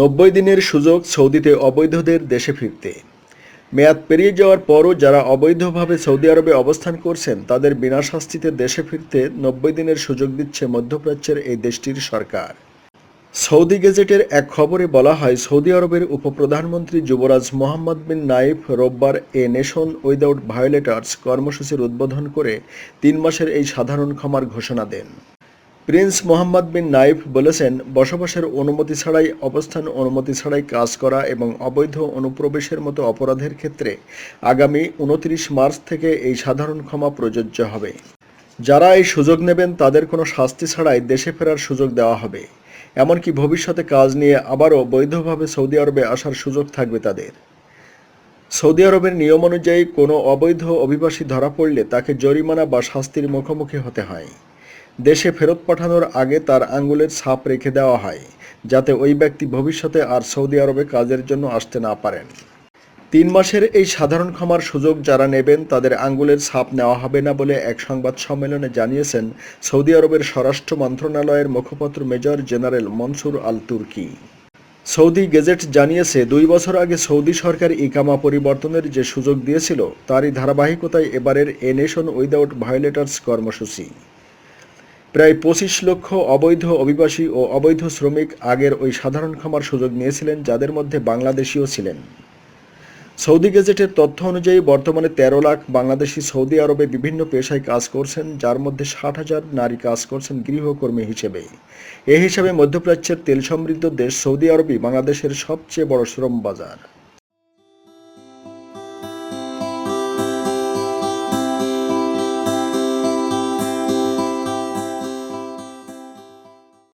নব্বই দিনের সুযোগ সৌদিতে অবৈধদের দেশে ফিরতে। মেয়াদ পেরিয়ে যাওয়ার পরও যারা অবৈধভাবে সৌদি আরবে অবস্থান করছেন, তাদের বিনা শাস্তিতে দেশে ফিরতে নব্বই দিনের সুযোগ দিচ্ছে মধ্যপ্রাচ্যের এই দেশটির সরকার। সৌদি গেজেটের এক খবরে বলা হয়, সৌদি আরবের উপপ্রধানমন্ত্রী যুবরাজ মোহাম্মদ বিন নাইফ রোববার এ নেশন উইদাউট ভায়োলেটার্স কর্মসূচির উদ্বোধন করে তিন মাসের এই সাধারণ ক্ষমার ঘোষণা দেন। প্রিন্স মোহাম্মদ বিন নাইফ বলেছেন, বসবাসের অনুমতি ছাড়াই অবস্থান অনুমতি ছাড়াই কাজ করা এবং অবৈধ অনুপ্রবেশের মতো অপরাধের ক্ষেত্রে আগামী উনত্রিশ মার্চ থেকে এই সাধারণ ক্ষমা প্রযোজ্য হবে। যারা এই সুযোগ নেবেন, তাদের কোনো শাস্তি ছাড়াই দেশে ফেরার সুযোগ দেওয়া হবে। এমনকি ভবিষ্যতে কাজ নিয়ে আবারও বৈধভাবে সৌদি আরবে আসার সুযোগ থাকবে তাদের। সৌদি আরবের নিয়ম অনুযায়ী কোনো অবৈধ অভিবাসী ধরা পড়লে তাকে জরিমানা বা শাস্তির মুখোমুখি হতে হয়। দেশে ফেরত পাঠানোর আগে তার আঙ্গুলের ছাপ রেখে দেওয়া হয়, যাতে ওই ব্যক্তি ভবিষ্যতে আর সৌদি আরবে কাজের জন্য আসতে না পারেন। তিন মাসের এই সাধারণ ক্ষমার সুযোগ যারা নেবেন, তাদের আঙ্গুলের ছাপ নেওয়া হবে না বলে এক সংবাদ সম্মেলনে জানিয়েছেন সৌদি আরবের স্বরাষ্ট্র মন্ত্রণালয়ের মুখপাত্র মেজর জেনারেল মনসুর আল তুর্কি। সৌদি গেজেট জানিয়েছে, দুই বছর আগে সৌদি সরকার ইকামা পরিবর্তনের যে সুযোগ দিয়েছিল, তারই ধারাবাহিকতায় এবারের এ নেশন উইদাউট ভায়োলেটার্স কর্মসূচি। প্রায় পঁচিশ লক্ষ অবৈধ অভিবাসী ও অবৈধ শ্রমিক আগের ওই সাধারণ ক্ষমার সুযোগ নিয়েছিলেন যাদের মধ্যে বাংলাদেশিও ছিলেন। সৌদি গেজেটের তথ্য অনুযায়ী বর্তমানে তেরো লাখ বাংলাদেশি সৌদি আরবে বিভিন্ন পেশায় কাজ করছেন, যার মধ্যে ষাট হাজার নারী কাজ করছেন গৃহকর্মী হিসেবে। এ হিসাবে মধ্যপ্রাচ্যের তেল সমৃদ্ধ দেশ সৌদি আরবই বাংলাদেশের সবচেয়ে বড় শ্রম বাজার।